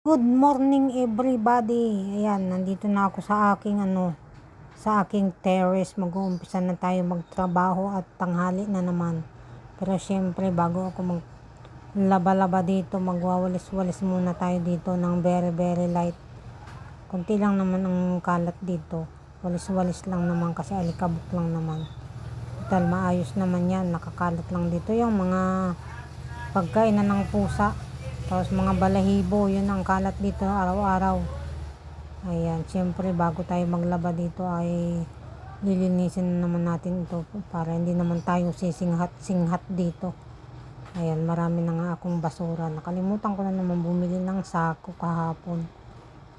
Good morning everybody. Ayan, nandito na ako sa aking ano, sa aking terrace. Mag-uumpisa na tayo magtrabaho at tanghali na naman. Pero syempre, bago ako mag laba-laba dito, magwawalis-walis muna tayo dito ng very very light. Kunti lang naman ang kalat dito. Walis-walis lang naman kasi alikabok lang naman. Total, maayos naman yan. Nakakalat lang dito yung mga pagkainan ng pusa. Tapos mga balahibo, yun ang kalat dito araw-araw. Ayan, siyempre bago tayo maglaba dito ay lilinisin na naman natin ito para hindi naman tayo sisinghat-singhat dito. Ayan, marami na nga akong basura. Nakalimutan ko na naman bumili ng sako kahapon.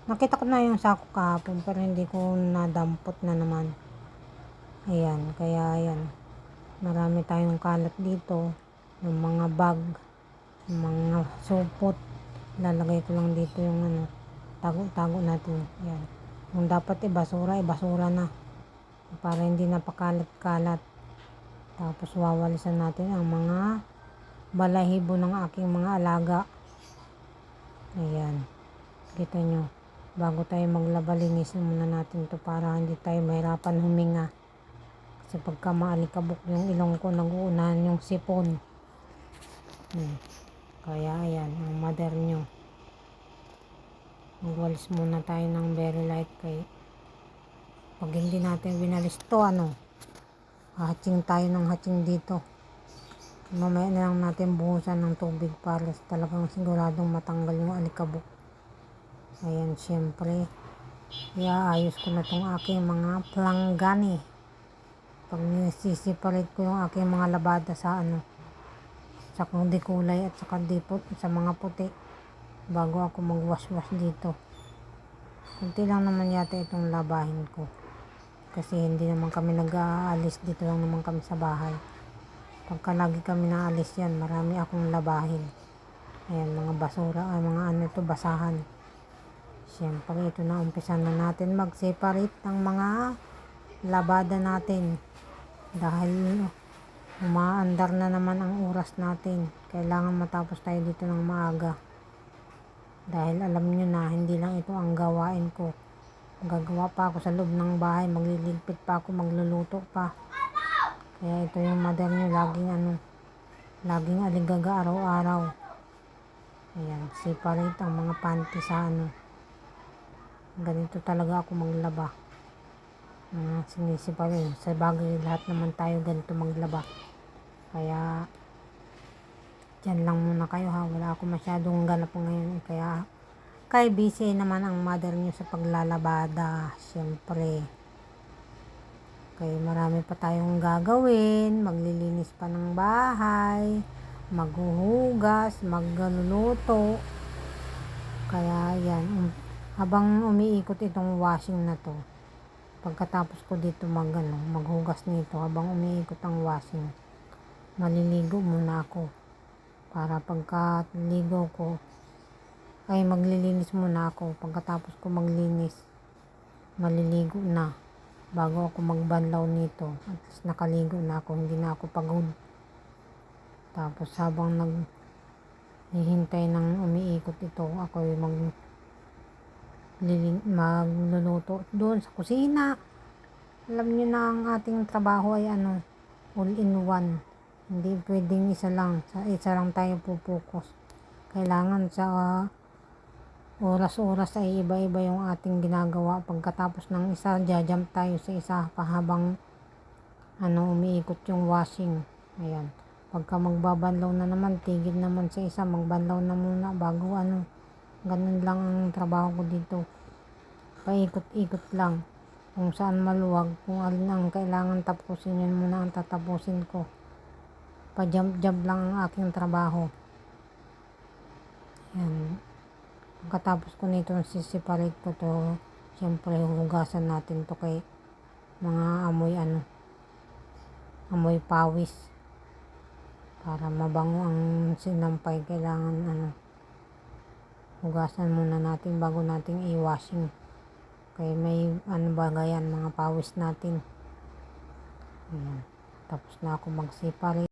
Nakita ko na yung sako kahapon pero hindi ko nadampot na naman. Ayan, kaya ayan. Marami tayong kalat dito. Yung mga bag mga supot. Lalagay ko lang dito yung ano tago-tago natin yan. Kung dapat ibasura ibasura na. Para hindi napakalat-kalat. Tapos wawalisan natin ang mga balahibo ng aking mga alaga. Ayan. Kita nyo bago tayo maglaba muna natin to para hindi tayo mahirapan huminga. Kasi pagka maalikabok yung ilong ko nag-uunahan yung sipon. Hmm. Kaya ayan, ang mother nyo. Magwalis muna tayo ng very light kay pag hindi natin winalis to ano, hatching tayo ng hatching dito. Mamaya na lang natin buhusan ng tubig para talagang siguradong matanggal yung alikabok. Ayan, syempre, iaayos ko na tong aking mga planggani. Pag nisisiparate ko yung aking mga labada sa ano, sa kung di kulay at saka di put, sa mga puti. Bago ako magwash-wash dito. Kunti lang naman yata itong labahin ko. Kasi hindi naman kami nag-aalis dito lang naman kami sa bahay. Pagka lagi kami naalis yan marami akong labahin. Ayan mga basura ay mga ano ito basahan. Syempre ito na umpisa na natin mag separate ng mga labada natin. Dahil umaandar na naman ang oras natin. Kailangan matapos tayo dito ng maaga. Dahil alam nyo na, hindi lang ito ang gawain ko. Gagawa pa ako sa loob ng bahay, magliligpit pa ako, magluluto pa. Kaya ito yung mother nyo, laging ano, laging aligaga araw-araw. Ayan, separate ang mga panty sa ano. Ganito talaga ako maglaba. Uh, sinisipa rin. Sa bagay, lahat naman tayo ganito maglaba. Kaya, dyan lang muna kayo ha. Wala ako masyadong ganap ngayon. Kaya, kay busy naman ang mother niyo sa paglalabada. Siyempre. Kaya marami pa tayong gagawin. Maglilinis pa ng bahay. Maghuhugas. Magluluto. Kaya, yan. Habang umiikot itong washing na to, pagkatapos ko dito mag, ano, maghugas nito, habang umiikot ang washing, maliligo muna ako. Para pagka ligo ko ay maglilinis muna ako. Pagkatapos ko maglinis maliligo na. Bago ako magbanlaw nito at least nakaligo na ako. Hindi na ako pagod. Tapos habang nag hihintay ng umiikot ito ako ay mag magluluto doon sa kusina. Alam niyo na ang ating trabaho ay ano all in one hindi pwedeng isa lang. Sa isa lang tayo pupokus. Kailangan sa uh, oras-oras ay iba-iba yung ating ginagawa. Pagkatapos ng isa, jajump tayo sa isa pahabang ano, umiikot yung washing. Ayan. Pagka magbabanlaw na naman, tigil naman sa isa, magbanlaw na muna bago ano. Ganun lang ang trabaho ko dito. Paikot-ikot lang. Kung saan maluwag, kung alin ang kailangan tapusin, yun muna ang tatapusin ko pa-jump-jump lang ang aking trabaho. Yan. Pagkatapos ko nito, sisiparate ko to. Siyempre, hugasan natin to kay mga amoy ano, amoy pawis. Para mabango ang sinampay, kailangan ano, hugasan muna natin bago natin i-washing. Kaya may ano bagayan, mga pawis natin. Ayan. Tapos na ako mag-separate.